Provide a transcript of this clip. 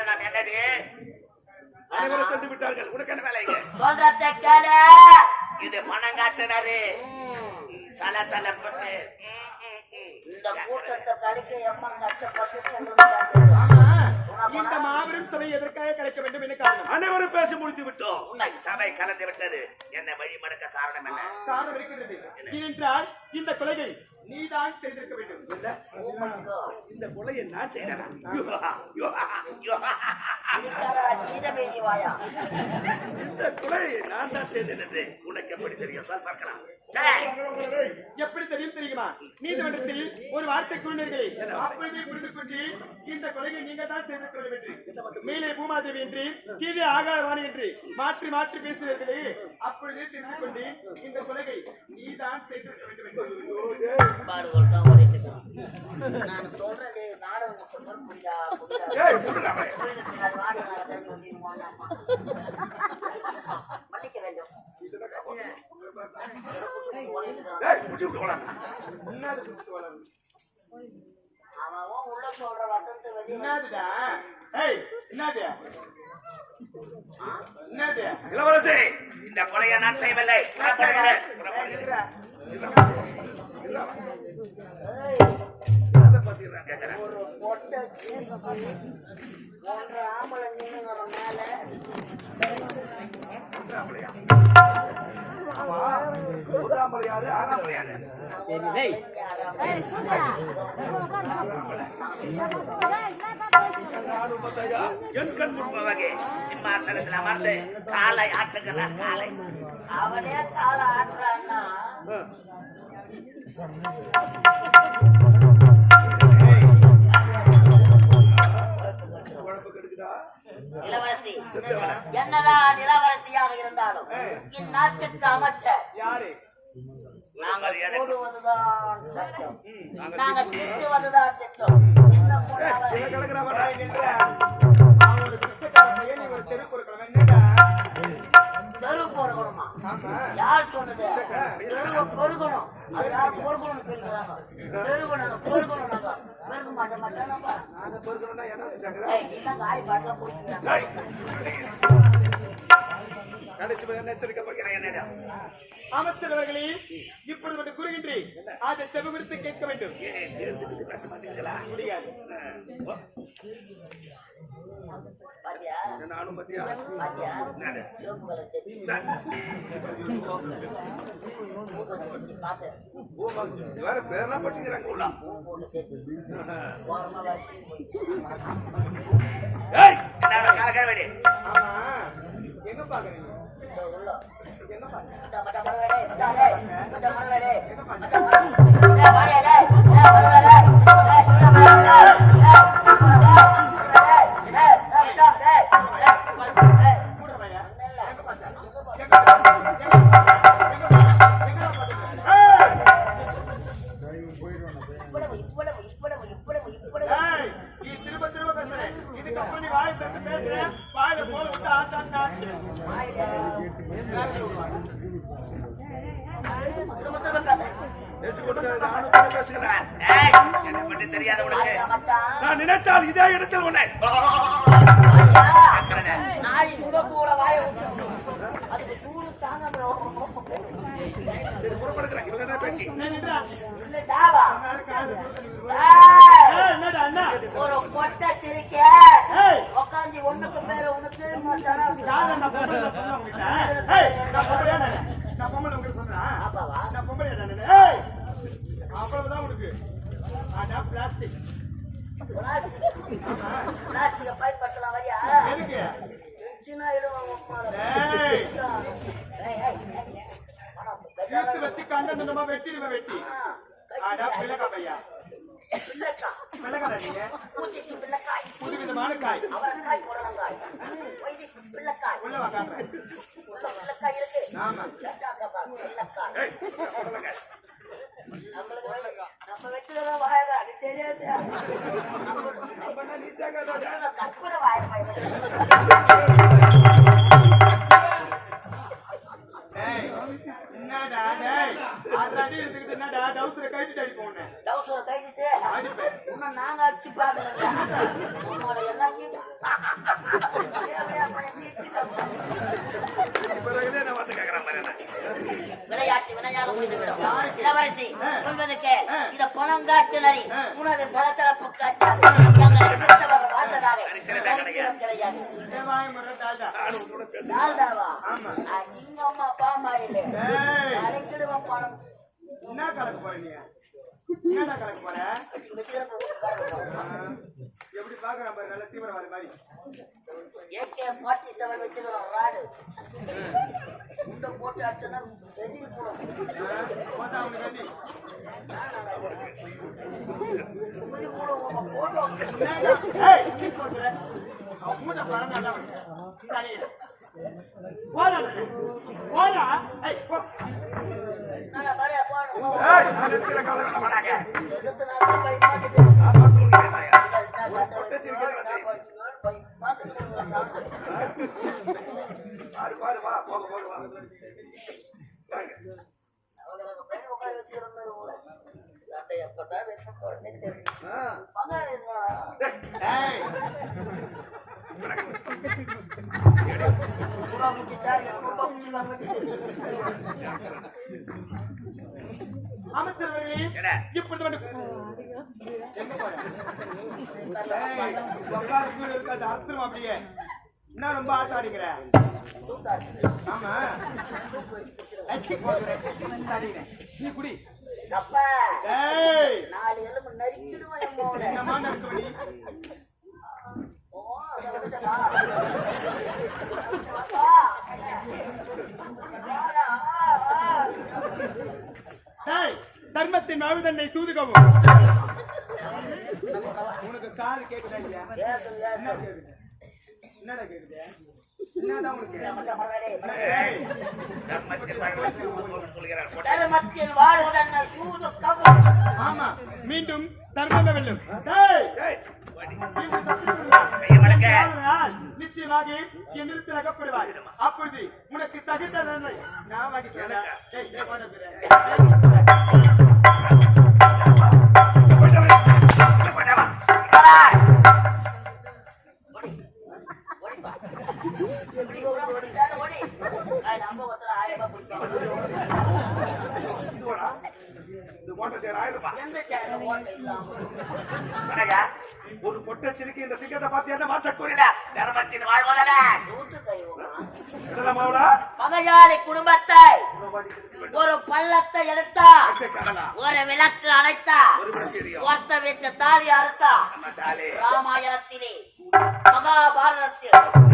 காரணம் என்னடி அனைவரும் சென்று விட்டார்கள் உனக்கு என்ன வேலை இங்க? சொல்றத கேளு இது பணம் சல ம். இந்த கூட்டத்தை கழிக்க எம்மா கஷ்டப்பட்டு செல்லுங்க ஆமா. இந்த மாபெரும் சபை எதற்காக கிடைக்க வேண்டும் என்ன காரணம்? அனைவரும் பேசி முடித்து விட்டோம். சபை கலந்து விட்டது. என்ன வழி மடக்க காரணம் என்ன? காரணம் இருக்கிறது ஏனென்றால் இந்த கொலையை நீதான் செய்திருக்க வேண்டும். இந்த கொலையை நான் செய்தேனா? இருக்கிறதா சீதபேதி வாயா. இந்த கொலையை நான் தான் செய்தேன் என்று உனக்கு எப்படி தெரியும்? சொல் பார்க்கலாம். சரி. எப்படி தெரியும் தெரியுமா? நீதிமன்றத்தில் ஒரு வார்த்தை கூறினீர்களே. அப்பொழுதே புரிந்து கொண்டு இந்த கொலையை நீங்கள் தான் செய்து கொள்ள வேண்டும் மேலே பூமாதேவி என்று கீழே ஆகாரவாணி என்று மாற்றி மாற்றி பேசினீர்களே அப்பொழுதே தெரிந்து கொண்டு இந்த கொலையை நீதான் செய்திருக்க வேண்டும் பாடுகள் தான் ஓடிட்டு இருக்கிறோம். நான் சொல்றது நாடகம் சொல்றது புரியா மன்னிக்க வேண்டும் அவன் உள்ள சொல்ற வசந்த என்னதுடா ஏய் என்னது இளவரசி இந்த கொலையை நான் செய்யவில்லை ஒரு பொட்டை ஒன்று ஆம்பளை நின்னுங்கிற மேல என் கண் சிம்மாசனத்தில் அமர்ந்து காலை ஆட்டுகிறான் காலை. அவனே காலை ஆட்டுறான்னா இளவரசி. என்னதான் இளவரசியாக இருந்தாலும் இந்நாட்டுக்கு அமைச்சர். யாரு? நாங்கள் போடுவதுதான் சட்டம். நாங்க நாங்கள் திட்டுவதுதான் திட்டம் சின்ன பொண்ணாக பாட்டில போடுங்க ஏய். கடைசி வரை என்ன எச்சரிக்கை பார்க்கிறேன் என்னிடம் அமைச்சர் அவர்களே இப்பொழுது மட்டும் கூறுகின்றேன். அதை கேட்க வேண்டும். பேச மாட்டீங்களா? முடியாது. நானும் பத்தியா வேற பேரெல்லாம் படிச்சுக்கிறாங்க உள்ள பூ போட்டு செட்டி ஓரமா இதுக்கப்புறம் நீ வாயை பேசுற, வாயில போல விட்டு பேசுகிறேன். நான் நினைத்தால் இதே இடத்தில் உன்னை மச்சான் நாய் சுடக்கூட வாயை விட்டுச்சு அதுக்கு சூடு தாங்க சரி புறப்படுகிறேன் இவங்க என்ன பேச்சு என்ன நின்றா? இல்ல டாவா யாரு காது சுடுறது? ஏய், ஏய், என்னடா அண்ணா? ஒரு கொட்டை சிரிக்க ஏய், உட்காந்து ஒண்ணுக்கு மேல உனக்கு மச்சானா யாரு நான் பொம்பளை சொன்னா உங்ககிட்ட? ஏய், நான் பொம்பளையா நானு? நான் பொம்பளை உங்களுக்கு சொன்னா? ஆப்பாவா நான் பொம்பளையா நானு? ஏய், அவ்வளவுதான் உனக்கு. அடா plastic. பிளாஸ்டிக்க பயன்படுத்தலாம் வரியா எதுக்கு? சின்ன இடுவாங்க ஏய். ஏய் ஏய் ஏய். பணம் இழுத்து பெஜாரா வச்சு கண்ட துண்டமா வெட்டிடுவேன் வெட்டி. அடா பிள்ளைக்கா பையா. பிள்ளைக்காய் பூச்சிக்கு பிள்ளைக்காய் புதுவிதமான காய். அவரைக்காய் புடலங்காய் பிள்ளைக்காய். உள்ள வா காட்டுறேன். உள்ள பிள்ளைக்காய் இருக்கு. ஆமா. சட்டாக்கா பிள்ளைக்காய். ஏய் சொல்லுங்க. நம்மளுக்கு வந்து- நம்ம வச்சுக்கிற அது தெரியாது. கற்பூர நரி உனது சலத்தரப்பு காட்டாது எங்களை எதிர்த்தவர் வாழ்ந்ததாக சரித்திரம் கிடையாது. ஆமா. நீங்க அம்மா பாமா இல்லை. ஏய். அழைக்கிடுவோம் பணம். என்ன கலக்க போற நீ? என்னடா கலக்க போற? கட்டி வச்சுக்கிறோம் ஆ, எப்படி பாக்குறான் பாரு நல்ல தீவிரவாதி மாதிரி. ஏகே ஃபார்ட்டி செவன் வச்சுக்கிறோம் ராடு இந்த போட்டு அடிச்சா சரி போடும். பாரு, பாரு, வா, போக, போக, வா. என்ன? இப்படி அப்படியே என்ன ரொம்ப ஆட்டம் அடிக்கிற? ஆமா. நீ குடி. ஏய். நாலு எலும்பு நறுக்கிடுவேன். என்னமா தர்மத்தின் மாவுதண்டை சூதுகவும். உனக்கு காது கேக்குதா இல்லையா கேக்குது, என்ன கேக்குது. கேக்குது என்னடா கேக்குது? என்னடா. ஆமா மீண்டும் தர்மமே வெல்லும். நிச்சயமாக என் நிறுத்தி அகப்படுவாய். அப்பொழுது உனக்கு தகுந்த நன்மை நான் போட்ட சேர் ஆயிரம் ரூபாய். ஒரு பொட்டை சிரிக்கி இந்த சிங்கத்தை பார்த்தியா மாத்த கூறிடா தர்மத்தின் மாவுளா பகையாளி குடும்பத்தை ஒரு பள்ளத்தை எடுத்தா ஒரு விளக்கு அணைத்தா ஒருத்த வீட்டு தாலி அறுத்தா ராமாயணத்திலே மகாபாரதத்தில்